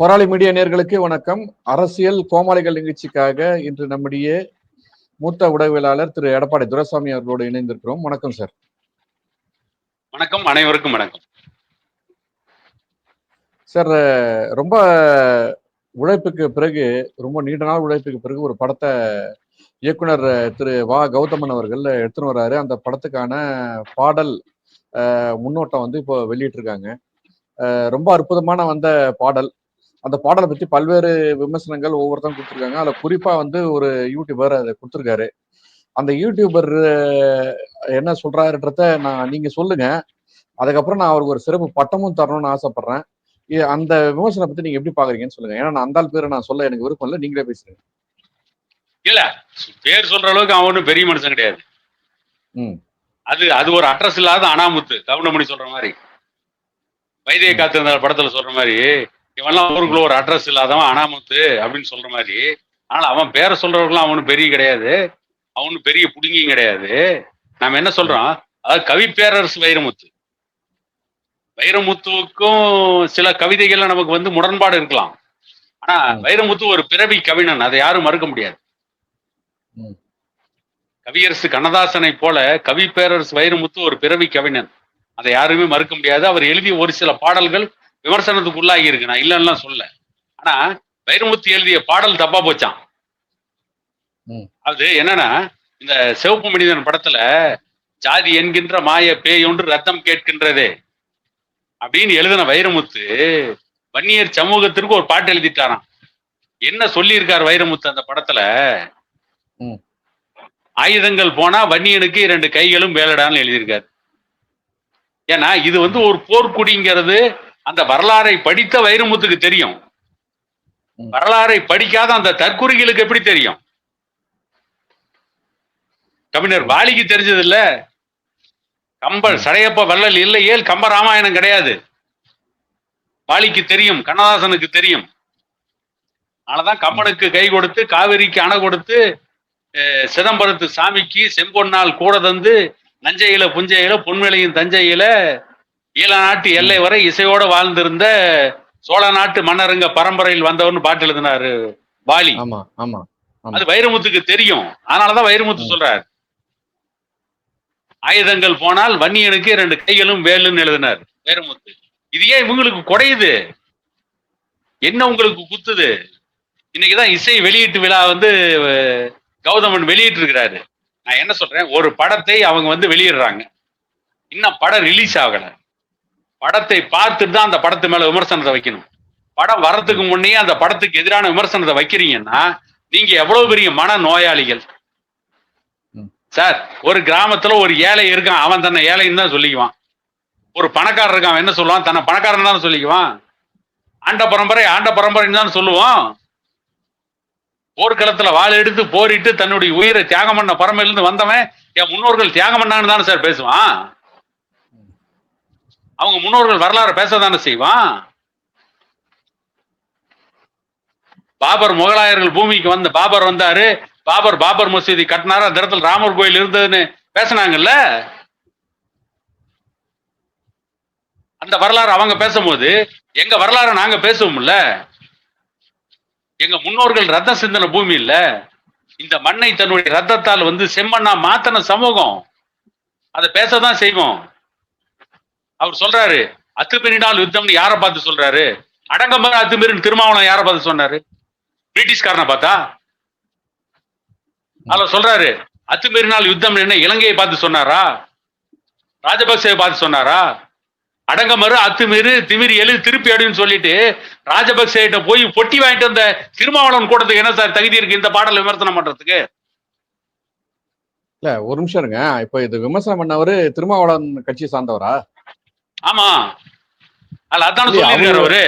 போராளி மீடியா நேர்களுக்கு வணக்கம். அரசியல் கோமாளிகள் நிகழ்ச்சிக்காக இன்று நம்முடைய மூத்த உடவியலாளர் திரு எடப்பாடி துரைசாமி அவர்களோடு இணைந்திருக்கிறோம். வணக்கம் சார். வணக்கம். அனைவருக்கும் வணக்கம். சார் ரொம்ப உழைப்புக்கு பிறகு ரொம்ப நீண்ட நாள் உழைப்புக்கு பிறகு ஒரு படத்தை இயக்குனர் திரு வா. கௌதமன் அவர்கள் எடுத்துன்னு வர்றாரு. அந்த படத்துக்கான பாடல் முன்னோட்டம் வந்து இப்போ வெளியிட்டிருக்காங்க. ரொம்ப அற்புதமான வந்த பாடல். அந்த பாடலை பத்தி பல்வேறு விமர்சனங்கள் ஒவ்வொருத்தரும் கொடுத்துருக்காங்க. அதுல குறிப்பா வந்து ஒரு யூடியூபர் அதை கொடுத்துருக்காரு. அந்த யூடியூபர் என்ன சொல்றாருன்றத நான் நீங்க சொல்லுங்க. அதுக்கப்புறம் நான் அவருக்கு ஒரு சிறப்பு பட்டமும் தரணும்னு ஆசைப்படுறேன். அந்த விமர்சனம் பத்தி நீங்க எப்படி பாக்குறீங்கன்னு சொல்லுங்க. ஏன்னா நான் அந்த பேரை நான் சொல்ல எனக்கு விருப்பம் இல்லை. நீங்களே பேசுறீங்க இல்ல பேர் சொல்ற அளவுக்கு அவன் ஒண்ணும் பெரிய மனுஷன் கிடையாது. ம். அது அது ஒரு அட்ரஸ் இல்லாத அனாமுத்து கவுண்டமணி சொல்ற மாதிரி. வைத்திய காத்து படத்துல சொல்ற மாதிரி. இவன்லாம் ஊருக்குள்ள ஒரு அட்ரஸ் இல்லாதவன் அனாமுத்து அப்படின்னு சொல்ற மாதிரி. ஆனா அவன் பேரை சொல்றவங்களும் அவனும் பெரிய கிடையாது. அவனும் பெரிய புடுங்கியும் கிடையாது. நாம என்ன சொல்றோம்? அதாவது கவி பேரரசு வைரமுத்து. வைரமுத்துவுக்கும் சில கவிதைகள்ல நமக்கு வந்து முரண்பாடு இருக்கலாம். ஆனா. வைரமுத்து ஒரு பிறவி கவிஞன். அதை யாரும் மறுக்க முடியாது. கவியரசு கண்ணதாசனை போல கவி பேரரசு வைரமுத்து ஒரு பிறவி கவிஞன். அதை யாருமே மறுக்க முடியாது. அவர் எழுதிய ஒரு சில பாடல்கள் விமர்சனத்துக்கு உள்ளாகி இருக்கு. நான் இல்லைன்னா சொல்ல ஆனா வைரமுத்து எழுதிய பாடல் தப்பா போச்சான். அது என்னன்னா இந்த சிவப்பு மனிதன் படத்துல ஜாதி என்கின்ற மாய பேய் ஒன்று ரத்தம் கேட்கின்றதே அப்படின்னு எழுதின வைரமுத்து வன்னியர் சமூகத்திற்கு ஒரு பாட்டு எழுதிட்டாராம். என்ன சொல்லியிருக்கார் வைரமுத்து அந்த படத்துல. ஆயுதங்கள் போனா வன்னியனுக்கு இரண்டு கைகளும் வேலடான்னு எழுதியிருக்காரு. ஏன்னா இது வந்து ஒரு போர்க்குடிங்கிறது அந்த வரலாறை படித்த வைரமுத்துக்கு தெரியும். வரலாறை படிக்காத அந்த தற்குறிகளுக்கு எப்படி தெரியும்? கவிஞர் வாலிக்கு தெரிஞ்சது இல்ல கம்பர் ம். சடையப்ப வள்ளல் இல்லையேல் கம்ப ராமாயணம் கிடையாது. வாலிக்கு தெரியும் கண்ணதாசனுக்கு தெரியும். அதனாலதான் கம்பனுக்கு கை கொடுத்து காவிரிக்கு அணை கொடுத்து சிதம்பரத்து சாமிக்கு செம்பொன்னால் கூட தந்து நஞ்சையில புஞ்சையில பொன்மலையும் தஞ்சையில ஈழ நாட்டு எல்லை வரை இசையோட வாழ்ந்திருந்த சோழ நாட்டு மன்னருங்க பரம்பரையில் வந்தவர்னு பாட்டு எழுதினாரு வாலி ஆமா. அது வைரமுத்துக்கு தெரியும். அதனாலதான் வைரமுத்து. சொல்றாரு. ஆயுதங்கள் போனால் வன்னியனுக்கு ரெண்டு கைகளும் வேலுன்னு எழுதினார் வைரமுத்து. இது ஏன் இவங்களுக்கு குறையுது என்ன உங்களுக்கு குத்துது? இன்னைக்குதான் இசை வெளியீட்டு விழா வந்து கௌதமன் வெளியிட்டு இருக்கிறாரு நான் என்ன சொல்றேன்? ஒரு படத்தை அவங்க வந்து வெளியிடுறாங்க. இன்னும் படம் ரிலீஸ் ஆகல. படத்தை பார்த்துட்டு தான் அந்த படத்து மேல விமர்சனத்தை வைக்கணும். படம் வர்றதுக்கு முன்னே அந்த படத்துக்கு எதிரான விமர்சனத்தை வைக்கிறீங்கன்னா நீங்க எவ்வளவு பெரிய மன நோயாளிகள். சார் ஒரு கிராமத்துல ஒரு ஏழை இருக்கான் அவன் தன்னை ஏழைன்னு தான் சொல்லிக்குவான். ஒரு பணக்காரர் இருக்கான் அவன் என்ன சொல்லுவான்? தன்னை பணக்காரன் தான் சொல்லிக்குவான். ஆண்ட பரம்பரை ஆண்ட பரம்பரைன்னு தான் சொல்லுவான் போர்க்களத்துல வாள் எடுத்து போரிட்டு தன்னுடைய உயிரை தியாகம் பண்ண பரமையிலிருந்து வந்தவன் என் முன்னோர்கள் தியாகம் பண்ணான்னு தானே சார் பேசுவான்? அவங்க முன்னோர்கள் வரலாறு பேசதானே செய்வான்? பாபர் முகலாயர்கள் பூமிக்கு வந்த பாபர் வந்தாரு. பாபர் பாபர் மசூதி கட்டினாரு? அந்த இடத்துல ராமர் கோயில் இருந்ததுன்னு பேசினாங்கல்ல? அந்த வரலாறு அவங்க பேசும்போது எங்க வரலாறு நாங்க பேசுவோம்ல? எங்க முன்னோர்கள் ரத்த சிந்தன பூமி இல்ல. இந்த மண்ணை தன்னுடைய ரத்தத்தால் வந்து செம்மண்ணா மாத்தன சமூகம். அதை பேசதான் செய்வோம். அவர் சொல்றாரு அத்துமீறினால் யுத்தம்னு யாரை பார்த்து சொல்றாரு? அடங்கம்பர அத்துமீறின் திருமாவளம் யாரை பார்த்து சொன்னாரு? பிரிட்டிஷ்காரனை பார்த்தா? அதுல சொல்றாரு அத்துமீறினால் யுத்தம் என்ன இலங்கையை பார்த்து சொன்னாரா? ராஜபக்சேவை பார்த்து சொன்னாரா? அடங்கமறு அத்துமீறு திமிரி எழு திருப்பி அடுன்னு சொல்லிட்டு ராஜபக்சே கிட்ட போய் பொட்டி வாங்கிட்டு வந்த திருமாவளவன் கூட்டத்துக்கு என்ன சார் தகுதி இருக்கு இந்த பாடல் விமர்சனம் பண்றதுக்கு? இல்ல ஒரு நிமிஷம் இருங்க. இப்ப இது விமர்சனம் பண்ணவரு திருமாவளவன் கட்சி சார்ந்தவரா? ஆமா. அதுல அதான இல்லையா, சொல்லியிருக்காரு அவரு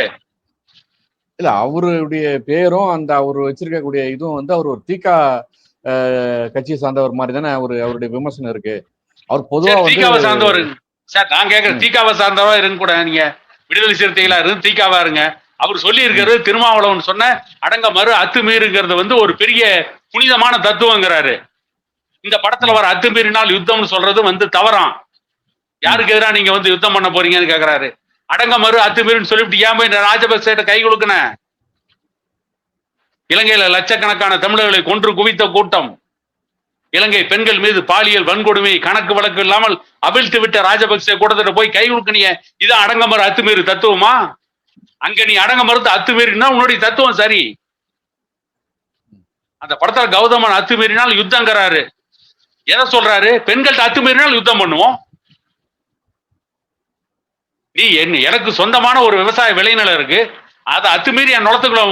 இல்ல அவருடைய பேரும் அந்த அவர் வச்சிருக்கக்கூடிய இதுவும் வந்து அவர் ஒரு தீகா கட்சியை சார்ந்தவர் மாதிரி தானே அவரு அவருடைய விமர்சனம் இருக்கு. அவர் பொதுவா தீகாவை சார்ந்தவர் சார் நான் கேக்குறேன். தீகாவை சார்ந்தவா இருங்க கூட நீங்க. விடுதலை சிறுத்தைகளா இருந்து தீகாவா இருங்க. அவர் சொல்லி இருக்கிறது திருமாவளவன் சொன்ன அடங்க மறு அத்துமீறுங்கிறது வந்து ஒரு பெரிய புனிதமான தத்துவங்கிறாரு. இந்த படத்துல வர அத்துமீறினால் யுத்தம்னு சொல்றது வந்து தவறாம். யாருக்கு எதிராக நீங்க வந்து யுத்தம் பண்ண போறீங்கன்னு கேக்குறாரு. அடங்க மறு அத்துமீறுன்னு சொல்லிவிட்டு ஏன் போய் ராஜபக்சேட்ட கை கொடுக்கண இலங்கையில லட்சக்கணக்கான தமிழர்களை கொன்று குவித்த கூட்டம். இலங்கை பெண்கள் மீது பாலியல் வன்கொடுமை கணக்கு வழக்கு இல்லாமல் அவிழ்த்து விட்ட ராஜபக்சே கூட்டத்திட்ட போய் கை கொடுக்கணிய இதான் அடங்க மறு அத்துமீறு தத்துவமா? அங்க நீ அடங்க மறுத்து அத்துமீறினா உன்னுடைய தத்துவம் சரி. அந்த படத்துல கௌதமன் அத்துமீறினால் யுத்தங்கிறாரு. எதை சொல்றாரு? பெண்கள்ட்ட அத்துமீறினால் யுத்தம் பண்ணுவோம். நீ என்ன எனக்கு சொந்தமான ஒரு விவசாய விளைநிலம் இருக்கு. அதை அத்துமீறி என் நிலத்துக்குள்ள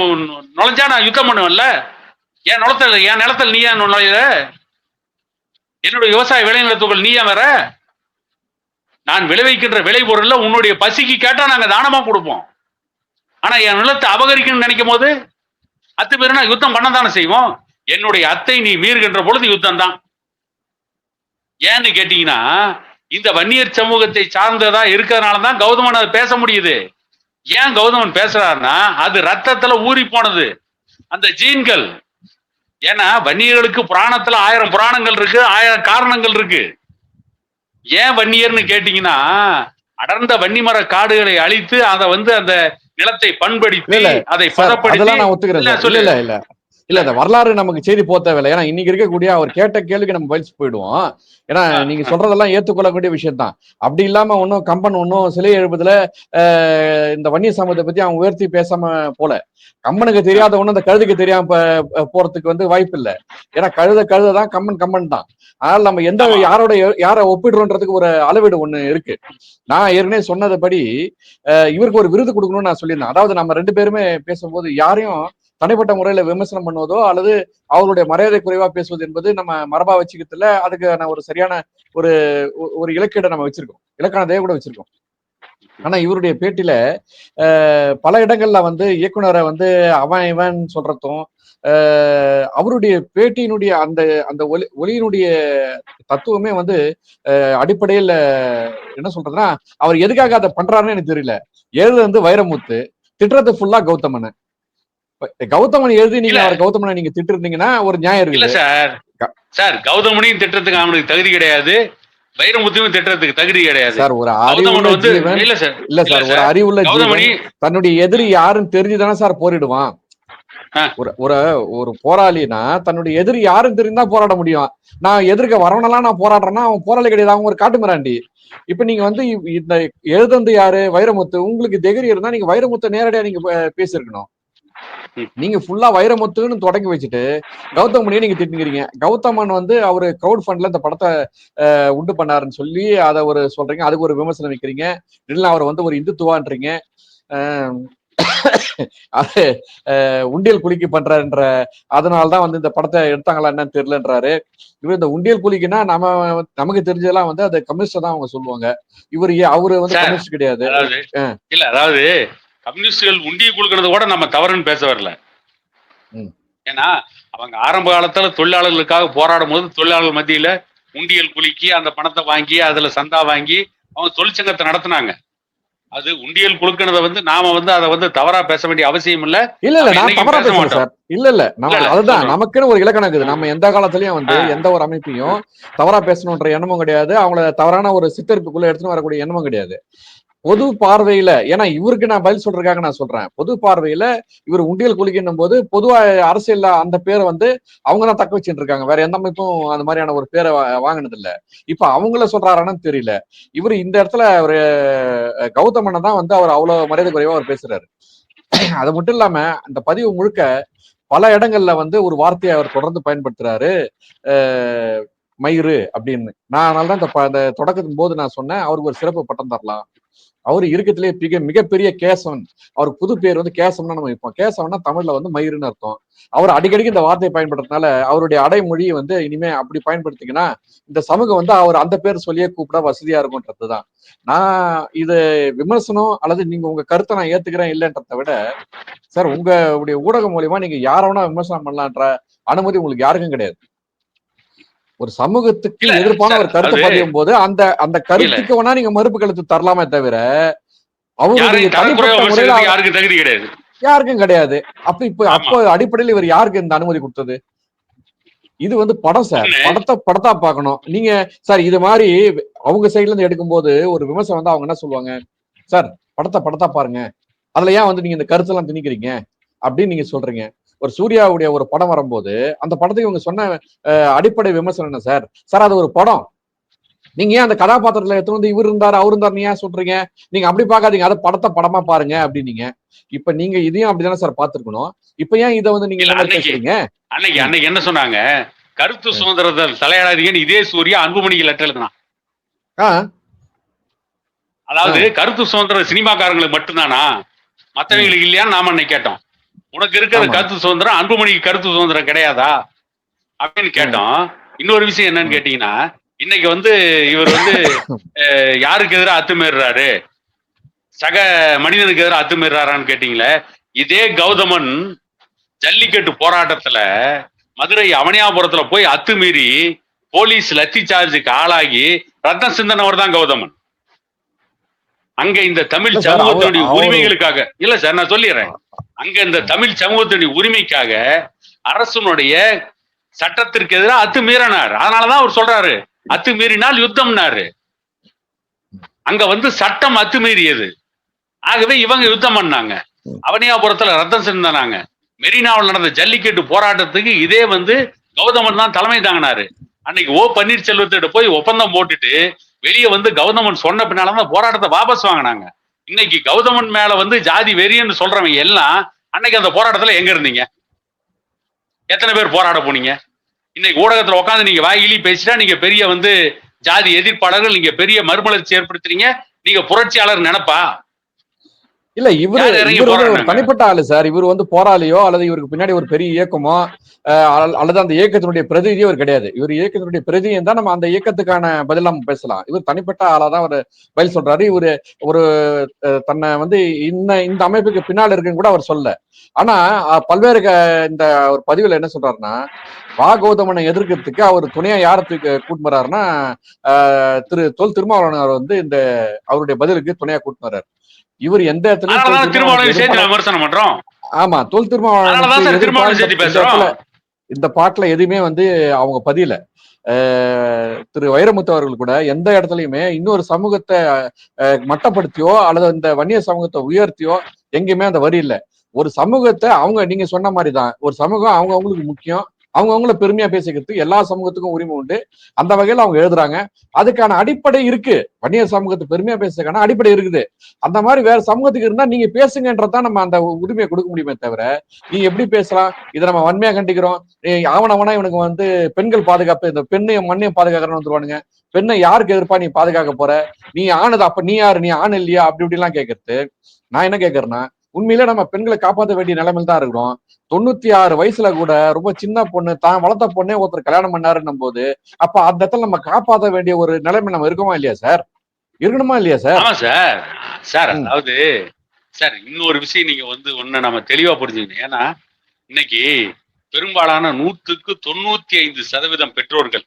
நுழைஞ்சா நான் யுத்தம் பண்ணுவேன்ல. என் நிலத்துல என் நிலத்துல நீ ஏன் நுழையிற? என்னுடைய விவசாய விளைநிலத்துக்குள் நீ ஏன் வர? நான் விளைவிக்கின்ற விளைபொருள்ல உன்னுடைய பசிக்கு கேட்டா நாங்க தானமா கொடுப்போம். ஆனா என் நிலத்தை அபகரிக்கணும்னு நினைக்கும் போது அத்துமீறினா யுத்தம் பண்ண தானே செய்வோம். என்னுடைய அத்தை நீ மீறுகின்ற பொழுது யுத்தம் தான் ஏன்னு கேட்டீங்கன்னா இந்த வன்னியர் சமூகத்தை சார்ந்ததா இருக்கிறதுனால தான் கௌதமன் அதை பேச முடியுது. ஏன் கௌதமன் பேசுறாருன்னா அது ரத்தத்துல ஊறி போனது. அந்த ஜீன்கள். ஏன்னா வன்னியர்களுக்கு புராணத்துல ஆயிரம் புராணங்கள் இருக்கு ஆயிரம் காரணங்கள் இருக்கு. ஏன் வன்னியர்னு கேட்டீங்கன்னா அடர்ந்த வன்னிமர காடுகளை அழித்து அதை வந்து அந்த நிலத்தை பண்படுத்தி அதை பதப்படுத்தி இல்ல, இந்த வரலாறு நமக்கு செய்தி போக தேவையில்லை. ஏன்னா இன்னைக்கு இருக்கக்கூடிய அவர் கேட்ட கேள்விக்கு நம்ம பதில் போயிடுவோம். ஏன்னா நீங்க சொல்றதெல்லாம் ஏத்துக்கொள்ளக்கூடிய விஷயம் தான் அப்படி இல்லாம ஒன்னும் கம்பன் ஒன்னும் சிலை எழுப்புதுல இந்த வன்னிய சமூகத்தை பத்தி அவன் உயர்த்தி பேசாம போல. கம்பனுக்கு தெரியாத ஒண்ணு அந்த கழுதுக்கு தெரியாம போறதுக்கு வந்து வாய்ப்பு இல்ல. ஏன்னா கழுத கழுத தான் கம்பன் கம்பன் தான் அதனால நம்ம எந்த. யாரோட யாரை ஒப்பிடுறோன்றதுக்கு ஒரு அளவீடு ஒண்ணு இருக்கு. நான் ஏற்கனவே சொன்னதுபடி இவருக்கு ஒரு விருது கொடுக்கணும்னு நான் சொல்லியிருந்தேன். அதாவது நம்ம ரெண்டு பேருமே பேசும்போது யாரையும் தனிப்பட்ட முறையில விமர்சனம் பண்ணுவதோ அல்லது அவர்களுடைய மரியாதை குறைவா பேசுவது என்பது நம்ம மரபா வச்சுக்கிறதுல அதுக்கான ஒரு சரியான ஒரு ஒரு இலக்கீடை நம்ம வச்சிருக்கோம். இலக்கானதையே கூட வச்சிருக்கோம். ஆனா இவருடைய பேட்டியில பல இடங்கள்ல வந்து இயக்குனரை வந்து அவன் இவன் சொல்றதும் அவருடைய பேட்டியினுடைய அந்த அந்த ஒலி ஒலியினுடைய தத்துவமே வந்து அஹ், அடிப்படையில என்ன சொல்றதுன்னா அவர் எதுக்காக அதை பண்றாருன்னு எனக்கு தெரியல. எழுது வந்து வைரமுத்து திட்டுறது ஃபுல்லா கௌதமன். கௌதமன் எழுதி நீங்க இல்ல. கௌதமனை நீங்க திட்டிருந்தீங்கன்னா ஒரு நியாயம் இல்ல இருக்குது. சார். சார் கௌதமனையும் திட்டத்துக்கு அவனுக்கு தகுதி கிடையாது. வைரமுத்துவையும் திட்டத்துக்கு தகுதி கிடையாது. சார் ஒரு அறிவுள்ள ஜீவன். இல்ல சார். இல்ல சார் இல்ல ஒரு. அறிவுள்ள ஜீவன். தன்னுடைய எதிரி யாருன்னு தெரிஞ்சுதானே சார் போரிடுவான். ஒரு ஒரு ஒரு போராளினா தன்னுடைய எதிரி யாருன்னு தெரிந்தா போராட முடியும். நான் எதிர்க்க வரவனெல்லாம் நான் போராடுறேன்னா அவன் போராளி கிடையாது. அவன் ஒரு காட்டுமிராண்டி இப்ப நீங்க வந்து இந்த எழுதந்து யாரு வைரமுத்து உங்களுக்கு தைரி இருந்தா நீங்க வைரமுத்தை நேரடியா நீங்க பே- பேசியிருக்கணும். ம். நீங்க ஃபுல்லா வைரமுத்துன்னு தொடங்கி வச்சுட்டு கௌதமணியை நீங்க திட்டுங்கிறீங்க. கௌதமன் வந்து அவரு கிரௌட் ஃபண்ட்ல இந்த படத்தை உண்டு பண்ணாருன்னு சொல்லி அதை ஒரு சொல்றீங்க. அதுக்கு ஒரு விமர்சனம் வைக்கிறீங்க. இல்லைன்னா அவர் வந்து ஒரு இந்துத்துவான்றீங்க. அது உண்டியல் குலுக்கி பண்றாருன்ற அதனாலதான் வந்து இந்த படத்தை எடுத்தாங்களா என்னன்னு தெரியலன்றாரு. இவர் இந்த உண்டியல் குலுக்கினா நம்ம நமக்கு தெரிஞ்சதெல்லாம் வந்து அது கம்யூனிஸ்ட் தான் அவங்க சொல்லுவாங்க. இவர் அவரு வந்து. கம்யூனிஸ்ட் கிடையாது. இல்ல அதாவது கம்யூனிஸ்டுகள் உண்டியை கொடுக்கறது கூட நம்ம தவறுன்னு பேச வரல. ஏன்னா அவங்க ஆரம்ப காலத்துல தொழிலாளர்களுக்காக போராடும் போது தொழிலாளர்கள் மத்தியில உண்டியல் குலுக்கி அந்த பணத்தை வாங்கி அதுல சந்தா வாங்கி அவங்க தொழிற்சங்கத்தை நடத்துனாங்க அது உண்டியல் குலுக்கினத வந்து நாம வந்து அதை வந்து தவறா பேச வேண்டிய அவசியம் இல்ல இல்ல இல்ல நான் தவறா பேச. சார் இல்ல இல்ல நம்ம அதுதான். நமக்குன்னு ஒரு இலக்கணம் இருக்குது நம்ம எந்த காலத்திலயும் வந்து. எந்த ஒரு அமைப்பையும் தவறா பேசணுன்ற எண்ணமும் கிடையாது அவங்கள தவறான ஒரு சித்தரிப்புக்குள்ள எடுத்துன்னு வரக்கூடிய எண்ணமும் கிடையாது பொது பார்வையில ஏன்னா இவருக்கு நான் பதில் சொல்றதுக்காக நான் சொல்றேன். பொது பார்வையில இவர் உண்டியல் குலுக்கின்னும் போது பொதுவா அரசியல்ல அந்த பேரை வந்து அவங்க தான் தக்க வச்சுட்டு இருக்காங்க. வேற எந்த அமைப்பும் அந்த மாதிரியான ஒரு பேரை வாங்கினது இல்ல. இப்ப அவங்கள சொல்றாரான்னு தெரியல. இவர் இந்த இடத்துல ஒரு அஹ், கௌதமனை தான் வந்து அவர் அவ்வளவு மரியாதை குறைவா அவர் பேசுறாரு. அது மட்டும் இல்லாம அந்த பதிவு முழுக்க பல இடங்கள்ல வந்து ஒரு வார்த்தையை அவர் தொடர்ந்து பயன்படுத்துறாரு. மயிறு அப்படின்னு. நான் அதனால தான் இந்த அந்த தொடக்கத்தின் போது நான் சொன்னேன் அவருக்கு ஒரு சிறப்பு பட்டம் தரலாம். அவர் இருக்கத்திலே மிக மிகப்பெரிய கேசவன். அவர் புது பேர் வந்து கேசவன் நம்ம வைப்போம். கேசவன்னா தமிழ்ல வந்து மயிருன்னு அர்த்தம். அவர் அடிக்கடிக்கு இந்த வார்த்தையை பயன்படுறதுனால அவருடைய அடைமொழியை வந்து இனிமே அப்படி பயன்படுத்திங்கன்னா இந்த சமூகம் வந்து அவர் அந்த பேர் சொல்லியே கூப்பிட வசதியா இருக்கும்ன்றதுதான். நான் இது விமர்சனம் அல்லது நீங்க உங்க கருத்தை நான் ஏத்துக்கிறேன் இல்லைன்றத விட சார் உங்களுடைய ஊடகம் மூலியமா நீங்க யார வேணா விமர்சனம் பண்ணலான்ற அனுமதி உங்களுக்கு யாருக்கும் கிடையாது. ஒரு சமூகத்துக்கு எதிர்ப்பான ஒரு கருத்தை பதியும் போது அந்த அந்த கருத்துக்கு வேணா நீங்க மறுப்பு கருத்து தரலாமே தவிர யாரையும் தனிப்பட்ட முறையில யாருக்கும் தகுதி கிடையாது. யாருக்கும் கிடையாது. அப்ப இப்ப. அப்போ அடிப்படையில் இவர் யாருக்கு இந்த அனுமதி கொடுத்தது? இது வந்து படம் சார். படத்தை படத்தா பார்க்கணும். நீங்க சார் இது மாதிரி அவங்க சைடுல இருந்து எடுக்கும்போது ஒரு விமர்சனம் வந்து அவங்க என்ன சொல்லுவாங்க? சார் படத்தை படத்தா பாருங்க. அதுல ஏன் வந்து நீங்க இந்த கருத்தெல்லாம் திணிக்கிறீங்க? அப்படின்னு நீங்க சொல்றீங்க. ஒரு சூர்யாவுடைய ஒரு படம் வரும்போது அந்த படத்துக்கு இவங்க சொன்ன அடிப்படை விமர்சனம் என்ன சார்? சார் அது ஒரு படம். நீங்க ஏன் அந்த கதாபாத்திரத்துல எடுத்து வந்து இவர் இருந்தாரு அவர் இருந்தாரு நீ ஏன் சொல்றீங்க? நீங்க அப்படி பார்க்காதீங்க அதை படத்தை படமா பாருங்க அப்படின்னீங்க. இப்ப நீங்க இதையும் அப்படிதானே சார் பார்த்திருக்கணும். இப்ப ஏன் இதை வந்து நீங்க அன்னைக்கு- அன்னைக்கு அன்னைக்கு என்ன சொன்னாங்க? கருத்து சுதந்திரத்தை தலையாடாதீங்கன்னு இதே சூர்யா அன்புமணிக்கு லெட்டர் எழுதினான். ஆ. அதாவது கருத்து சுதந்திரம் சினிமாக்காரங்களுக்கு மட்டும்தானா? மத்தவங்களுக்கு இல்லையான்னு நாம அன்னைக்கு கேட்டோம். உனக்கு இருக்கிற. கருத்து சுதந்திரம் அன்புமணிக்கு கருத்து சுதந்திரம் கிடையாதா? அப்படின்னு கேட்டோம். இன்னொரு விஷயம் என்னன்னு. கேட்டீங்கன்னா இன்னைக்கு வந்து இவர் வந்து யாருக்கு எதிராக அத்துமீறாரு சக மனிதனுக்கு எதிராக அத்துமீறாரான்னு கேட்டீங்களே இதே கௌதமன் ஜல்லிக்கட்டு போராட்டத்துல மதுரை அவனியாபுரத்துல போய் அத்துமீறி போலீஸ் லத்தி சார்ஜுக்கு ஆளாகி ரத்தம் சிந்தனவர் தான் கௌதமன். அங்க இந்த தமிழ் சமூகத்தினுடைய உரிமைகளுக்காக. இல்ல சார் நான் சொல்லிடுறேன். அங்க இந்த தமிழ் சமூகத்தினுடைய உரிமைக்காக அரசனுடைய சட்டத்திற்கு எதிராக அத்துமீறினார். அதனாலதான் அவர் சொல்றாரு அத்துமீறினால் யுத்தம்னாரு. அங்க வந்து சட்டம் அத்துமீறியது. ஆகவே இவங்க யுத்தம் பண்ணாங்க. அவனியாபுரத்துல ரத்தம் சிந்தனாங்க. மெரினாவில் நடந்த ஜல்லிக்கட்டு போராட்டத்துக்கு இதே வந்து கௌதமன் தான் தலைமை தாங்கினாரு. அன்னைக்கு ஓ பன்னீர்செல்வத்திட்ட போய் ஒப்பந்தம் போட்டுட்டு வெளியே வந்து கௌதமன் சொன்ன பின்னாலதான் போராட்டத்தை வாபஸ் வாங்கினாங்க. இன்னைக்கு கௌதமன் மேல வந்து ஜாதி வெறியன்னு சொல்றவங்க எல்லாம் அன்னைக்கு அந்த போராட்டத்துல எங்க இருந்தீங்க? எத்தனை பேர் போராட போனீங்க? இன்னைக்கு ஊடகத்துல உட்காந்து நீங்க வாயிலி பேசிட்டா நீங்க பெரிய வந்து ஜாதி எதிர்ப்பாளர்கள் நீங்க பெரிய மறுமலர்ச்சி ஏற்படுத்துறீங்க. நீங்க புரட்சியாளர் நினைப்பா? இல்ல இவரு இவர்? தனிப்பட்ட ஆளு சார். இவர் வந்து போராளியோ அல்லது இவருக்கு பின்னாடி ஒரு பெரிய இயக்கமோ அல்லது அந்த இயக்கத்தினுடைய பிரதிநிதியோ இவர் கிடையாது. இவர் இயக்கத்தினுடைய பிரதிநிதி தான் நம்ம அந்த இயக்கத்துக்கான பதில் நம்ம பேசலாம். இவர் தனிப்பட்ட ஆளா தான் அவர் பதில் சொல்றாரு. இவரு ஒரு தன்னை வந்து இந்த இந்த அமைப்புக்கு பின்னால் இருக்குன்னு கூட அவர் சொல்ல ஆனா பல்வேறு இந்த ஒரு பதிவுல என்ன சொல்றாருன்னா வா கௌதமனை எதிர்க்கிறதுக்கு அவர் துணையா யாரை கூட்டு வர்றாருன்னா திரு தொல் திருமாவளவன் அவர் வந்து இந்த அவருடைய பதிலுக்கு துணையா கூட்டு வர்றாரு. இவர் எந்த இடத்துலயும் தொல் அதனாலதான் திருமாவளவன் சேர்த்து திருமாவளவன் நான் விமர்சனம் பண்றோம். ஆமா தொல் திருமாவளவன் இந்த பாட்டுல எதுவுமே வந்து அவங்க பதியல. திரு வைரமுத்து அவர்கள் கூட எந்த இடத்துலயுமே இன்னொரு சமூகத்தை மட்டப்படுத்தியோ அல்லது இந்த வன்னிய சமூகத்தை உயர்த்தியோ எங்கேயுமே அந்த வரி இல்லை. ஒரு சமூகத்தை அவங்க நீங்க சொன்ன மாதிரி தான் ஒரு சமூகம் அவங்க அவங்களுக்கு முக்கியம். அவங்க அவங்கள பெருமையா பேசிக்கிறதுக்கு எல்லா சமூகத்துக்கும் உரிமை உண்டு. அந்த வகையில அவங்க எழுதுறாங்க. அதுக்கான அடிப்படை இருக்கு. வன்னியர் சமூகத்தை பெருமையா பேசுறதுக்கான அடிப்படை இருக்குது. அந்த மாதிரி வேற சமூகத்துக்கு இருந்தா நீங்க பேசுங்கன்றதான் நம்ம அந்த உரிமையை கொடுக்க முடியுமே தவிர நீ எப்படி பேசலாம்? இதை நம்ம வன்மையா கண்டிக்கிறோம். ஏய், அவனவனா இவனுக்கு வந்து பெண்கள் பாதுகாப்பு இந்த பெண்ணையும் மண்ணையும் பாதுகாக்கிறன்னு வந்துருவானுங்க. பெண்ணை யாருக்கு எதிர்ப்பா நீ பாதுகாக்க போற? நீ ஆணுது அப்ப நீ யாரு? நீ ஆண் இல்லையா? அப்படி இப்படிலாம் கேட்கறது நான் என்ன கேட்கறேன்னா உண்மையில நம்ம பெண்களை காப்பாற்ற வேண்டிய நிலைமையில தான் இருக்கிறோம். தொண்ணூத்தி ஆறு வயசுல கூட ரொம்ப சின்ன பொண்ணு தான் வளர்த்த பொண்ணே ஒருத்தர் கல்யாணம் பண்ணாருன்னும் போது அப்ப அந்த இடத்துல நம்ம காப்பாற்ற வேண்டிய ஒரு நிலைமை நம்ம இருக்கோமா இல்லையா சார்? இருக்கணுமா இல்லையா சார்? சார். சார். அதாவது சார் இன்னொரு விஷயம் நீங்க வந்து ஒண்ணு நம்ம தெளிவா புரிஞ்சுக்கணும். ஏன்னா இன்னைக்கு பெரும்பாலான நூற்றுக்கு தொண்ணூத்தி ஐந்து சதவீதம் பெற்றோர்கள்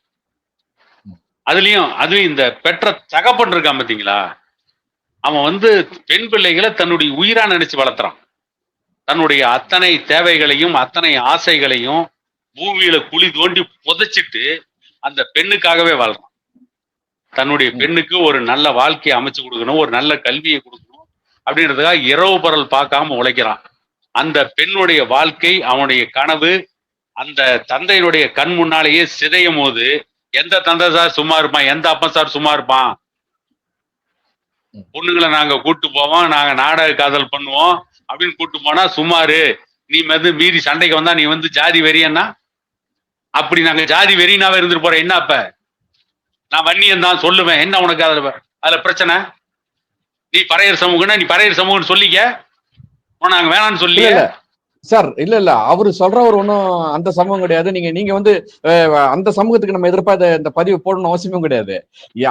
அதுலயும் அதுவும் இந்த பெற்ற தகப்பன் இருக்கான் பாத்தீங்களா? அவன் வந்து பெண் பிள்ளைகளை தன்னுடைய உயிரா நினைச்சு வளர்த்துறான். தன்னுடைய அத்தனை தேவைகளையும் அத்தனை ஆசைகளையும் பூமியில குழி தோண்டி புதைச்சிட்டு அந்த பெண்ணுக்காகவே வாழ்றான். தன்னுடைய பெண்ணுக்கு ஒரு நல்ல வாழ்க்கையை அமைச்சு கொடுக்கணும் ஒரு நல்ல கல்வியை கொடுக்கணும் அப்படின்றதுக்காக இரவு பரல் பார்க்காம உழைக்கிறான். அந்த பெண்ணுடைய வாழ்க்கை அவனுடைய கனவு அந்த தந்தையினுடைய கண் முன்னாலேயே சிதையும் போது எந்த தந்தை சார் சும்மா இருப்பான் எந்த அப்பன் சார் சும்மா இருப்பான் பொண்ணுங்களை நாங்க கூட்டு போவோம் நாங்க நாடக காதல் பண்ணுவோம் அப்படின்னு கூட்டு போனா சுமாரு நீ வந்து மீறி சண்டைக்கு வந்தா நீ வந்து ஜாதி வெறியன்னா? அப்படி நாங்க ஜாதி வெறினாவே இருந்துட்டு போறேன் என்ன அப்ப? நான் வன்னியன் தான் சொல்லுவேன். என்ன உனக்கு அதுல அதுல பிரச்சனை? நீ பறையர் சமூகம்னா நீ பறையர் சமூகம்னு சொல்லிக்க. உன்னை நாங்க வேணாம்னு சொல்லி சொல்லியே சார் இல்ல இல்ல. அவரு சொல்றவர் ஒன்றும் அந்த சமூகம் கிடையாது. நீங்க நீங்க வந்து அந்த சமூகத்துக்கு நம்ம எதிர்ப்பா இந்த பதிவு போடணும் அவசியமும் கிடையாது.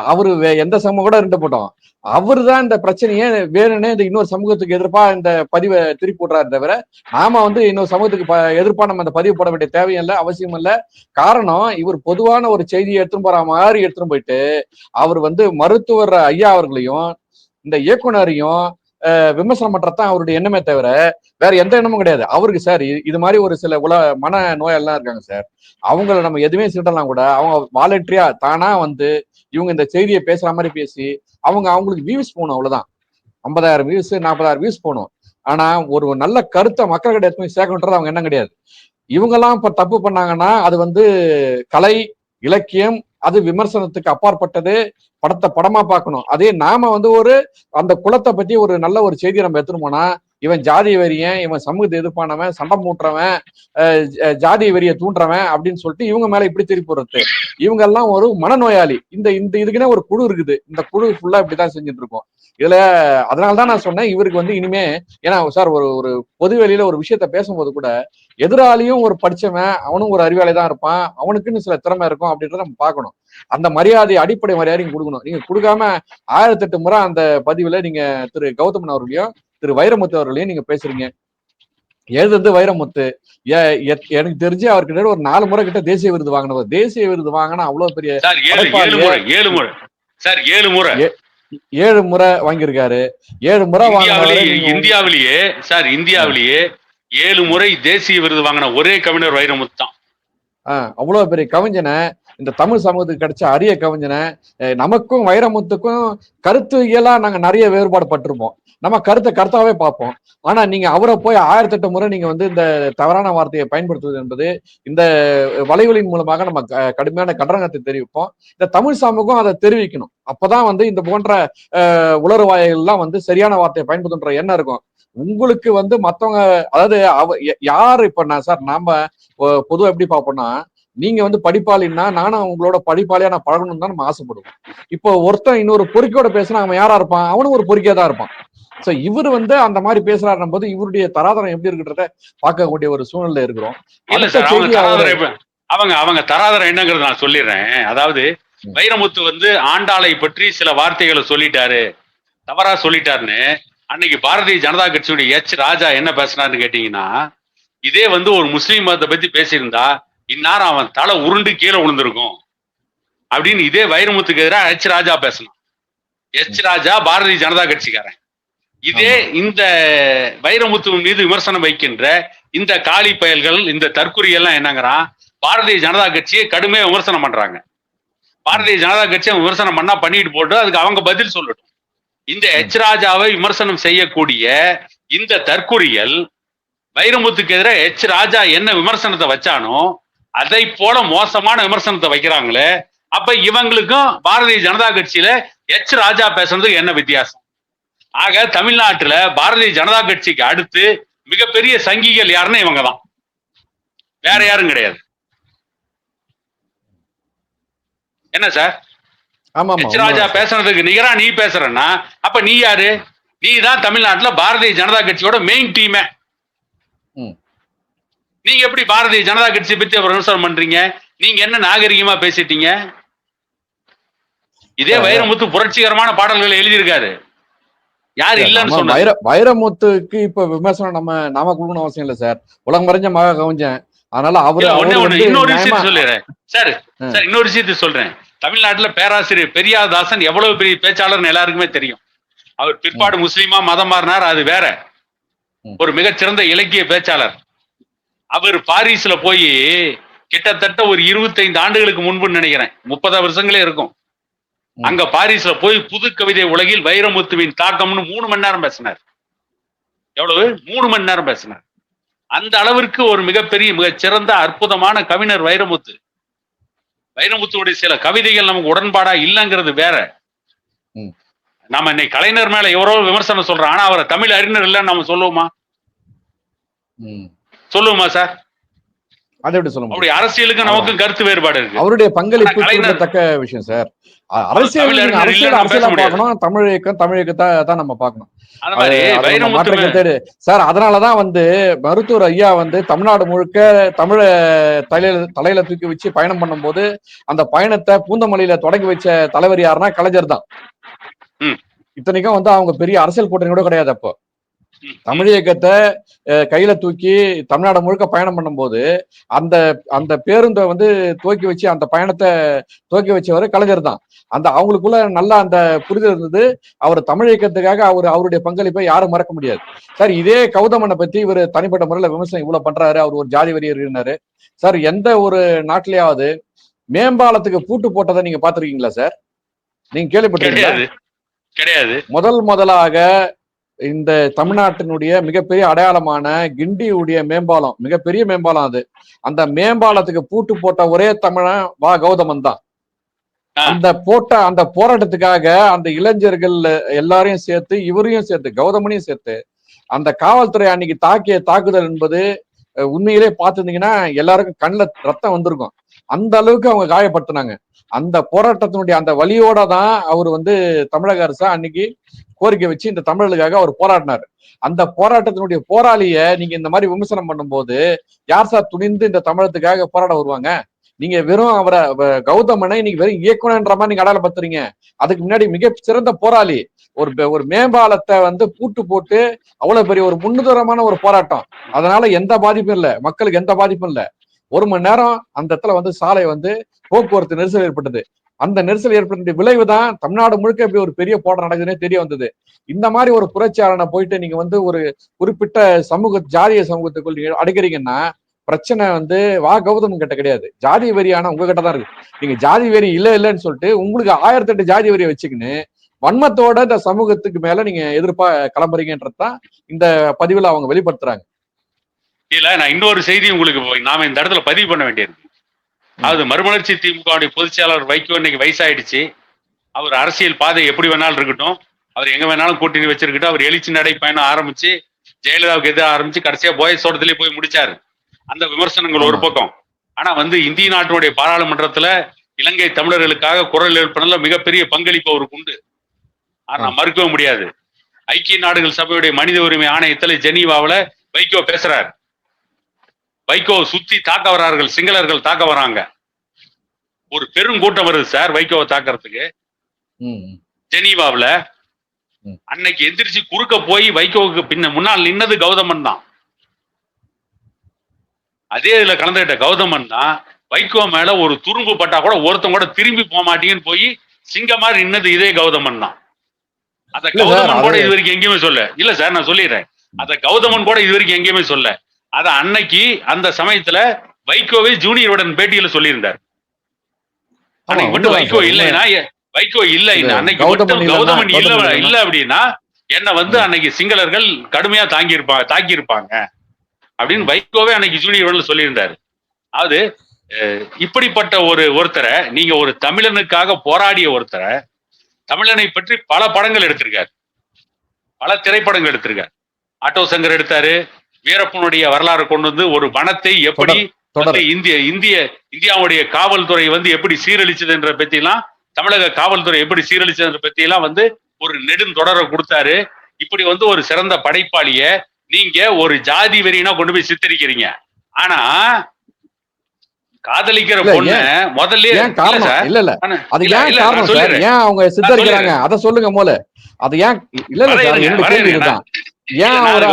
அவரு வே- எந்த சமூகம் கூட ரெண்டு போட்டோம். அவரு தான் இந்த பிரச்சனையை வேணும்னே இந்த இன்னொரு சமூகத்துக்கு எதிர்ப்பா இந்த பதிவை திருப்பி விடுறாரு தவிர நாம வந்து இன்னொரு சமூகத்துக்கு எதிர்ப்பா நம்ம இந்த பதிவு போட வேண்டிய தேவையும் இல்லை அவசியம் இல்லை. காரணம் இவர் பொதுவான ஒரு செய்தியை எடுத்துன்னு போற மாதிரி எடுத்துன்னு போயிட்டு அவர் வந்து மருத்துவர் ஐயா அவர்களையும் இந்த இயக்குனரையும் விமர்சனம் பண்றதுதான் அவருடைய எண்ணமே தவிர வேற எந்த எண்ணமும் கிடையாது. அவருக்கு சார் இது- மாதிரி ஒரு சில உல மன நோயெல்லாம் இருக்காங்க சார். அவங்கள நம்ம எதுவுமே சிட்டலாம் கூட அவங்க வாலண்டரியா தானா வந்து இவங்க இந்த செய்தியை பேசுற மாதிரி பேசி அவங்க அவங்களுக்கு வியூஸ் போகணும் அவ்வளவுதான். ஐம்பதாயிரம் வியூஸ் நாற்பதாயிரம் வியூஸ் போகணும். ஆனா ஒரு நல்ல கருத்தை மக்கள்கிட்ட எடுத்து போய் சேர்க்கணுன்றது அவங்க என்ன கிடையாது. இவங்கெல்லாம் இப்ப தப்பு பண்ணாங்கன்னா அது வந்து கலை இலக்கியம் அது விமர்சனத்துக்கு அப்பாற்பட்டது. படத்தை படமா பார்க்கணும். அதே நாம வந்து ஒரு அந்த குலத்தை பத்தி ஒரு நல்ல ஒரு செய்தியை நம்ம எடுத்துட்டு இவன் ஜாதி வெறியன் இவன் சமூகத்தை எதிர்ப்பானவன் சண்டை மூட்டுறவன் ஜாதி வெறியை தூண்டுறவன் அப்படின்னு சொல்லிட்டு இவங்க மேல இப்படி திருப்பி போடுறது. இவங்க எல்லாம் ஒரு மனநோயாளி. இந்த இந்த இதுக்குன்னே ஒரு குழு இருக்குது. இந்த குழு ஃபுல்லா இப்படிதான் செஞ்சுட்டு இருக்கோம் இதுல அதனாலதான் நான் சொன்னேன் இவருக்கு வந்து இனிமே ஏன்னா சார் ஒரு ஒரு பொது வெளியில ஒரு விஷயத்த பேசும்போது கூட எதிராளியும் ஒரு படிச்சவன் அவனும் ஒரு அறிவாளி தான் இருப்பான் அவனுக்குன்னு சில திறமை இருக்கும் அப்படின்றத நம்ம பார்க்கணும். அந்த மரியாதை அடிப்படை மரியாதையும் கொடுக்கணும். நீங்க கொடுக்காம ஆயிரத்தெட்டு முறை அந்த பதிவுல நீங்க திரு கௌதமன் அவர்களையும் திரு வைரமுத்து அவர்களையும் நீங்க பேசுறீங்க. எழுதுறது வைரமுத்து. எனக்கு தெரிஞ்சு அவர்கிட்ட ஒரு நாலு முறை கிட்ட தேசிய விருது வாங்கினவர். தேசிய விருது வாங்கினா அவ்வளவு பெரிய ஏழு முறை சார் ஏழு முறை. ஏழு முறை வாங்கியிருக்காரு. ஏழு முறை இந்தியாவிலேயே சார் இந்தியாவிலேயே ஏழு முறை தேசிய விருது வாங்கின ஒரே கவிஞர் வைரமுத்து தான். அவ்வளவு பெரிய கவிஞனை இந்த தமிழ் சமூகத்துக்கு கிடைச்ச அரிய கவிஞனை நமக்கும் வைரமுத்துக்கும் கருத்து இயலா நாங்க நிறைய வேறுபாடு பட்டிருப்போம் நம்ம கருத்தை கருத்தாவே பார்ப்போம். ஆனா நீங்க அவரை போய் ஆயிரத்தெட்டு முறை நீங்க வந்து இந்த தவறான வார்த்தையை பயன்படுத்துவது என்பது இந்த வலைகளின் மூலமாக நம்ம க- கடுமையான கண்டனத்தை தெரிவிப்போம். இந்த தமிழ் சமூகம் அதை தெரிவிக்கணும். அப்பதான் வந்து இந்த போன்ற உலர்வாயெல்லாம் வந்து சரியான வார்த்தையை பயன்படுத்துன்ற எண்ணம் இருக்கும். உங்களுக்கு வந்து மத்தவங்க அதாவது அவ யார் இப்ப நான் சார் நாம பொதுவாக பொதுவா எப்படி பார்ப்போம்னா நீங்க வந்து படிப்பாளின்னா நானும் உங்களோட படிப்பாளியா நான் பழகணும்னு தான் நம்ம ஆசைப்படுவோம். இப்போ ஒருத்தன் இன்னொரு பொறுக்கியோட பேசினா அவன் யாரா இருப்பான்? அவனும் ஒரு பொறுக்கியா தான் இருப்பான். சோ இவர் வந்து அந்த மாதிரி பேசுறாருன்னும் போது இவருடைய தராதரம் எப்படி இருக்குன்றத பார்க்கக்கூடிய ஒரு சூழ்நிலை இருக்கிறோம். அவங்க அவங்க தராதரம் என்னங்கிறது நான் சொல்லிடுறேன். அதாவது. வைரமுத்து வந்து ஆண்டாளை பற்றி சில வார்த்தைகளை சொல்லிட்டாரு. தவறா சொல்லிட்டாருன்னு அன்னைக்கு பாரதிய ஜனதா கட்சியுடைய எச் ராஜா என்ன பேசினாருன்னு கேட்டீங்கன்னா இதே வந்து ஒரு முஸ்லீம் மதத்தை பத்தி பேசியிருந்தா இந்நேரம் அவன் தலை உருண்டு கீழே விழுந்திருக்கும். அப்படின்னு இதே வைரமுத்துக்கு எதிராக எச் ராஜா பேசணும். எச் ராஜா பாரதிய ஜனதா கட்சிக்காரன். இதே இந்த வைரமுத்து மீது விமர்சனம் வைக்கின்ற இந்த காலி பயல்கள் இந்த தற்குறி எல்லாம் என்னங்கிறான்? பாரதிய ஜனதா கட்சியை கடுமையா விமர்சனம் பண்றாங்க. பாரதிய ஜனதா கட்சியை விமர்சனம் பண்ணா பண்ணிட்டு போட்டு அதுக்கு அவங்க பதில் சொல்லட்டும். இந்த எச் ராஜாவை விமர்சனம் செய்யக்கூடிய இந்த தற்குறிகள் வைரமுத்துக்கு எதிராக எச் ராஜா என்ன விமர்சனத்தை வச்சானோ அதை போல மோசமான விமர்சனத்தை வைக்கிறாங்களே அப்ப இவங்களுக்கும் பாரதிய ஜனதா கட்சியில எச் ராஜா பேசுறதுக்கு என்ன வித்தியாசம்? ஆக தமிழ்நாட்டுல பாரதிய ஜனதா கட்சிக்கு அடுத்து மிகப்பெரிய சங்கிகள் யாருன்னா இவங்க தான் வேற யாரும் கிடையாது. என்ன சார்? எச் ராஜா. பேசுறதுக்கு நிகரா நீ பேசுறன்னா அப்ப நீ யாரு? நீ தான் தமிழ்நாட்டுல பாரதிய ஜனதா கட்சியோட மெயின் டீமே. நீங்க எப்படி பாரதிய ஜனதா கட்சி பத்தி அவர் விமர்சனம் பண்றீங்க? நீங்க என்ன நாகரிகமா பேசிட்டீங்க? இதே. வைரமுத்து புரட்சிகரமான பாடல்களை எழுதியிருக்காரு. யார் இல்லைன்னு வைர வைரமுத்துக்கு இப்ப விமர்சனம் நம்ம நாம கொடுக்கணும் அவசியம் இல்ல சார். உலகம் மறைஞ்ச மகா கவிஞன். அதனால அவரு இன்னொரு விஷயத்தை சொல்லிடுறேன். சார். சார் இன்னொரு விஷயத்தை சொல்றேன். தமிழ்நாட்டுல பேராசிரியர் பெரியாதாசன் எவ்வளவு பெரிய பேச்சாளர்னு எல்லாருக்குமே தெரியும். அவர் பிற்பாடு முஸ்லீமா மதம் மாறினார் அது வேற. ஒரு மிகச்சிறந்த இலக்கிய பேச்சாளர். அவர் பாரிஸ்ல போய் கிட்டத்தட்ட ஒரு இருபத்தைந்து ஆண்டுகளுக்கு முன்பு நினைக்கிறேன். முப்பது வருஷங்களே இருக்கும். அங்க பாரிஸ்ல போய் புது கவிதை உலகில் வைரமுத்துவின் தாக்கம்னு மூணு மணி நேரம் பேசினார். எவ்வளவு? மூணு மணி நேரம் பேசினார். அந்த அளவிற்கு ஒரு மிகப்பெரிய மிகச்சிறந்த அற்புதமான கவிஞர் வைரமுத்து. வைரமுத்துவுடைய சில கவிதைகள் நமக்கு உடன்பாடா இல்லைங்கிறது வேற. நாம இன்னைக்கு கலைஞர் மேல எவ்வளோ விமர்சனம் சொல்றோம் ஆனா அவரை தமிழ் அறிஞர் இல்லைன்னு நம்ம சொல்லுவோமா. சொல்லுவோமா சார் அதை எப்படி சொல்ல முடியும் அரசியலுக்கு நமக்கும் கருத்து வேறுபாடு இருக்கு அவருடைய பங்களிப்பு குறிப்பிடத்தக்க விஷயம் சார் அரசியல் அரசியல் அரசியலா. பார்க்கணும் தமிழ் இயக்கம் தமிழ் இயக்கத்தை தான் நம்ம பார்க்கணும். சார் அதனாலதான் வந்து மருத்துவர் ஐயா வந்து தமிழ்நாடு முழுக்க தமிழ தலையில தலையில தூக்கி வச்சு பயணம் பண்ணும்போது அந்த பயணத்தை பூந்தமல்லியில தொடங்கி வச்ச தலைவர் யாருன்னா கலைஞர் தான். இத்தனைக்கும் வந்து அவங்க பெரிய அரசியல் கூட்டணி கூட கிடையாது அப்போ. தமிழ் இயக்கத்தை கையில தூக்கி தமிழ்நாடு முழுக்க பயணம் பண்ணும்போது அந்த அந்த பேருந்தை வந்து துவக்கி வச்சு அந்த பயணத்தை துவக்கி வச்சவர் கலைஞர் தான். அந்த அவங்களுக்குள்ள நல்ல அந்த புரிதல் இருந்தது. அவர் தமிழ் இயக்கத்துக்காக அவர் அவருடைய பங்களிப்பை யாரும் மறக்க முடியாது. சார் இதே கௌதமனை பத்தி இவர் தனிப்பட்ட முறையில விமர்சனம் இவ்வளவு பண்றாரு. அவர் ஒரு ஜாதி வரியர் இருந்தாரு சார் எந்த ஒரு நாட்டிலேயாவது மேம்பாலத்துக்கு பூட்டு போட்டதை நீங்க பாத்திருக்கீங்களா சார்? நீங்க கேள்விப்பட்டிருக்கீங்களா? கிடையாது. கிடையாது. முதல் முதலாக இந்த தமிழ்நாட்டினுடைய மிகப்பெரிய அடையாளமான கிண்டியுடைய மேம்பாலம் மிகப்பெரிய மேம்பாலம் அது. அந்த மேம்பாலத்துக்கு பூட்டு போட்ட ஒரே தமிழன் வா கௌதமன் தான். அந்த போட்ட அந்த போராட்டத்துக்காக அந்த இளைஞர்கள் எல்லாரையும் சேர்த்து இவரையும் சேர்த்து கௌதமனையும் சேர்த்து அந்த காவல்துறை அன்னைக்கு தாக்கிய தாக்குதல் என்பது உண்மையிலே பார்த்திருந்தீங்கன்னா எல்லாருக்கும் கண்ணுல ரத்தம் வந்திருக்கும். அந்த அளவுக்கு அவங்க காயப்படுத்தினாங்க. அந்த போராட்டத்தினுடைய அந்த வழியோட தான் அவர் வந்து தமிழக அரசா அன்னைக்கு கோரிக்கை வச்சு இந்த தமிழர்களுக்காக அவர் போராடினார். அந்த போராட்டத்தினுடைய போராளிய நீங்க இந்த மாதிரி விமர்சனம் பண்ணும்போது யார் சார் துணிந்து இந்த தமிழத்துக்காக போராட வருவாங்க? நீங்க வெறும் அவரை கௌதமனை நீங்க வெறும் இயக்குனன்ற மாதிரி நீங்க அடையாளப்படுத்துறீங்க. அதுக்கு முன்னாடி மிக சிறந்த போராளி. ஒரு ஒரு மேம்பாலத்தை வந்து பூட்டு போட்டு அவ்வளவு பெரிய ஒரு முன்னுதரமான ஒரு போராட்டம். அதனால எந்த பாதிப்பும் இல்லை. மக்களுக்கு எந்த பாதிப்பும் இல்லை. ஒரு மணி நேரம் அந்த இடத்துல வந்து சாலை வந்து போக்குவரத்து நெரிசல் ஏற்பட்டது. அந்த நெரிசல் ஏற்பட்ட விளைவு தான் தமிழ்நாடு முழுக்க இப்படி ஒரு பெரிய போராட்டம் நடக்குதுன்னே தெரிய வந்தது. இந்த மாதிரி ஒரு புரட்சியாளனை போயிட்டு நீங்க வந்து ஒரு குறிப்பிட்ட சமூக ஜாதிய சமூகத்துக்குள் நீங்க அடைக்கிறீங்கன்னா பிரச்சனை வந்து வா கௌதம் கிட்ட கிடையாது. ஜாதி வெறியான உங்ககிட்ட தான் இருக்கு. நீங்க ஜாதி வெறி இல்ல இல்லைன்னு சொல்லிட்டு உங்களுக்கு ஆயிரத்தி எட்டு ஜாதி வெறியை வச்சுக்கின்னு வன்மத்தோட இந்த சமூகத்துக்கு மேல நீங்க எதிர்ப்பா கிளம்புறீங்கன்றதுதான் இந்த பதிவுல அவங்க வெளிப்படுத்துறாங்க. இல்ல நான் இன்னொரு செய்தி உங்களுக்கு போய் நாம இந்த இடத்துல பதிவு பண்ண வேண்டியிருக்கு அதாவது மறுமலர்ச்சி திமுகவுடைய பொதுச் செயலாளர் வைகோ இன்னைக்கு வயசாயிடுச்சு. அவர் அரசியல் பாதை எப்படி வேணாலும் இருக்கட்டும். அவர் எங்க வேணாலும் கூட்டணி வச்சிருக்கட்டும். அவர் எழுச்சி நடை பயணம் ஆரம்பிச்சு ஜெயலலிதாவுக்கு எதிராக ஆரம்பிச்சு கடைசியா போயஸ் தோட்டத்திலே போய் முடிச்சாரு. அந்த விமர்சனங்கள் ஒரு. பக்கம். ஆனா வந்து இந்திய நாட்டினுடைய பாராளுமன்றத்துல இலங்கை தமிழர்களுக்காக குரல் எழுப்பினதுல மிகப்பெரிய பங்களிப்பு அவருக்கு உண்டு. ஆனா மறுக்கவே முடியாது. ஐக்கிய நாடுகள் சபையுடைய மனித உரிமை ஆணையத்துல ஜெனீவாவுல வைகோ பேசுறாரு. வைகோ சுத்தி தாக்க வரார்கள் சிங்களர்கள் தாக்க வராங்க ஒரு பெரும் கூட்டம் வருது சார் வைகோவை தாக்கறதுக்கு. ஜெனீவாவுல. அன்னைக்கு எந்திரிச்சு குறுக்க போய் வைகோவுக்கு பின்ன முன்னால் நின்னது கௌதமன் தான். அதே இதுல கலந்துகிட்ட கௌதமன் தான் வைகோ மேல ஒரு துரும்பு பட்டா கூட ஒருத்தன் கூட திரும்பி போக மாட்டீங்கன்னு போய் சிங்க மாதிரி நின்னது இதே கௌதமன் தான். அத கௌதமன் கூட இது வரைக்கும் எங்கேயுமே சொல்ல இல்ல சார் நான் சொல்லிடுறேன். அத கௌதமன் கூட இது வரைக்கும் எங்கேயுமே சொல்ல அத அன்னைக்கு அந்த சமயத்துல வைகோவே ஜூனியருடன் பேட்டியில சொல்லியிருந்தார். அன்னைக்கு மட்டும் வைகோ இல்லைன்னா வைகோ இல்ல இது அன்னைக்கு கௌதமன் மட்டும் இல்லைன்னா- கௌதமன் இல்ல இல்லைன்னா- இல்ல அப்படின்னா என்ன வந்து அன்னைக்கு சிங்களர்கள் கடுமையா தாங்கி இருப்பாங்க தாக்கி இருப்பாங்க அப்படின்னு வைகோவே அன்னைக்கு ஜூனியர் சொல்லியிருந்தாரு. அஹ், இப்படிப்பட்ட ஒரு ஒருத்தரை நீங்க ஒரு தமிழனுக்காக போராடிய ஒருத்தரை தமிழனை பற்றி பல படங்கள் எடுத்திருக்காரு. பல திரைப்படங்கள் எடுத்திருக்காரு. ஆட்டோ சங்கர் எடுத்தாரு வீரப்பனுடைய வரலாறு கொண்டு வந்து ஒரு வனத்தை எப்படி இந்திய இந்திய இந்தியாவுடைய காவல்துறை வந்து எப்படி சீரழிச்சதுன்ற பத்தி எல்லாம் தமிழக காவல்துறை எப்படி சீரழிச்சதுன்ற பத்தி எல்லாம் வந்து ஒரு நெடுந்தொடரை கொடுத்தாரு. இப்படி வந்து ஒரு சிறந்த படைப்பாளிய நீங்க ஒரு ஜாதி வெறினா கொண்டு போய் சித்தரிக்கிறீங்க. ஆனா காதலிக்கிற பொண்ணு முதல்ல இல்ல இல்ல அது ஏன் காரணம். ஏன் அவங்க சித்தரிக்கிறாங்க? அத சொல்லுங்க போல அது ஏன் இல்ல இல்ல என்னோட கேள்வி ஏன் அது.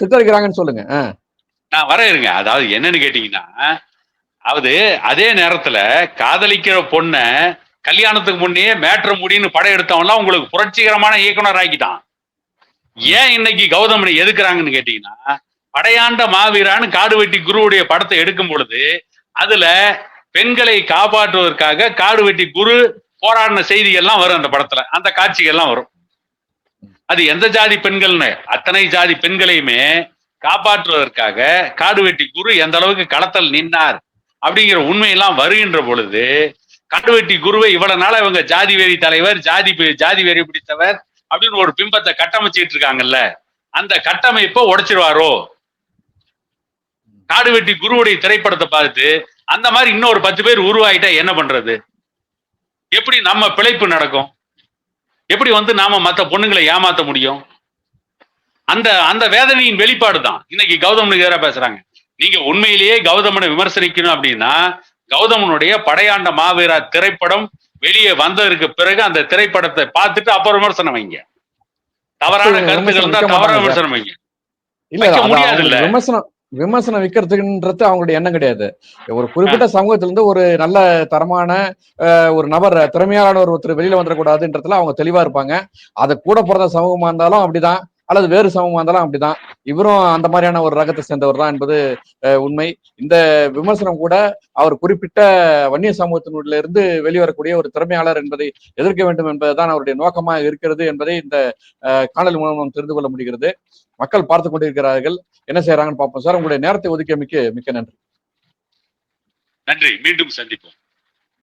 சித்தரிக்கிறாங்கன்னு சொல்லுங்க. நான் வர இருங்க அதாவது என்னன்னு கேட்டீங்கன்னா அதாவது அதே நேரத்துல காதலிக்கிற பொண்ண கல்யாணத்துக்கு முன்னே மேட்ரு முடின்னு படம் எடுத்தவன்லாம் உங்களுக்கு புரட்சிகரமான இயக்குனர் ஆக்கிட்டான். ஏன் இன்னைக்கு கௌதமனை எதுக்குறாங்கன்னு கேட்டீங்கன்னா படையாண்ட மாவீரான்னு காடு வெட்டி குருவுடைய படத்தை எடுக்கும் பொழுது அதுல பெண்களை காப்பாற்றுவதற்காக காடு வெட்டி குரு போராடின செய்திகள்லாம் வரும் அந்த படத்துல. அந்த காட்சிகள்லாம் வரும். அது எந்த ஜாதி பெண்கள்னு? அத்தனை ஜாதி பெண்களையுமே காப்பாற்றுவதற்காக காடுவெட்டி குரு எந்த அளவுக்கு களத்தில் நின்னார் அப்படிங்கிற உண்மையெல்லாம் வருகின்ற பொழுது காடுவெட்டி குருவை இவ்வளவு நாள இவங்க ஜாதி வெறி தலைவர் ஜாதி ஜாதி வெறி பிடித்தவர் அப்படின்னு ஒரு பிம்பத்தை கட்டமைச்சிட்டு இருக்காங்கல்ல அந்த கட்டமைப்பை உடைச்சிருவாரோ? காடுவெட்டி குருவுடைய திரைப்படத்தை பார்த்து அந்த மாதிரி இன்னொரு பத்து பேர் உருவாயிட்டா என்ன பண்றது? எப்படி நம்ம பிழைப்பு நடக்கும்? எப்படி வந்து நாம மத்த பொண்ணுங்களை ஏமாத்த முடியும்? அந்த அந்த வேதனையின் வெளிப்பாடு தான் இன்னைக்கு கௌதமனுக்கு எதிராக பேசுறாங்க. நீங்க உண்மையிலேயே கௌதமனை விமர்சனிக்கணும் அப்படின்னா கௌதமனுடைய படையாண்ட மாவீரா திரைப்படம் வெளியே வந்ததற்கு பிறகு அந்த திரைப்படத்தை பார்த்துட்டு அப்புறம் விமர்சனம் வைங்க. தவறான கருத்துக்கள் வைக்க தவறான. விமர்சனம் வைங்க. இல்ல முடியாதுல்ல. அவங்களுக்கு விமர்சனம் விமர்சனம் வைக்கிறதுன்றது அவங்களுடைய எண்ணம் கிடையாது. ஒரு குறிப்பிட்ட சமூகத்துல இருந்து ஒரு நல்ல தரமான ஒரு நபர் திறமையான ஒரு ஒருத்தர் வெளியில வந்துடக்கூடாதுன்றதுல அவங்க தெளிவா இருப்பாங்க. அது கூட பிறந்த சமூகமா இருந்தாலும் அப்படிதான் அல்லது வேறு சமூகமா இருந்தாலும் அப்படிதான். இவரும் அந்த மாதிரியான ஒரு ரகத்தை சேர்ந்தவர் தான் என்பது உண்மை. இந்த விமர்சனம் கூட அவர் குறிப்பிட்ட வன்னிய சமூகத்தினுள்ள இருந்து வெளிவரக்கூடிய ஒரு திறமையாளர் என்பதை எதிர்க்க வேண்டும் என்பதுதான் அவருடைய நோக்கமாக இருக்கிறது என்பதை இந்த காணொலி மூலம் நாம் தெரிந்து கொள்ள முடிகிறது. மக்கள் பார்த்து கொண்டிருக்கிறார்கள். என்ன செய்யறாங்கன்னு பார்ப்போம். சார் உங்களுடைய நேரத்தை ஒதுக்கியமைக்கு மிக்க நன்றி. நன்றி. மீண்டும் சந்திப்போம்.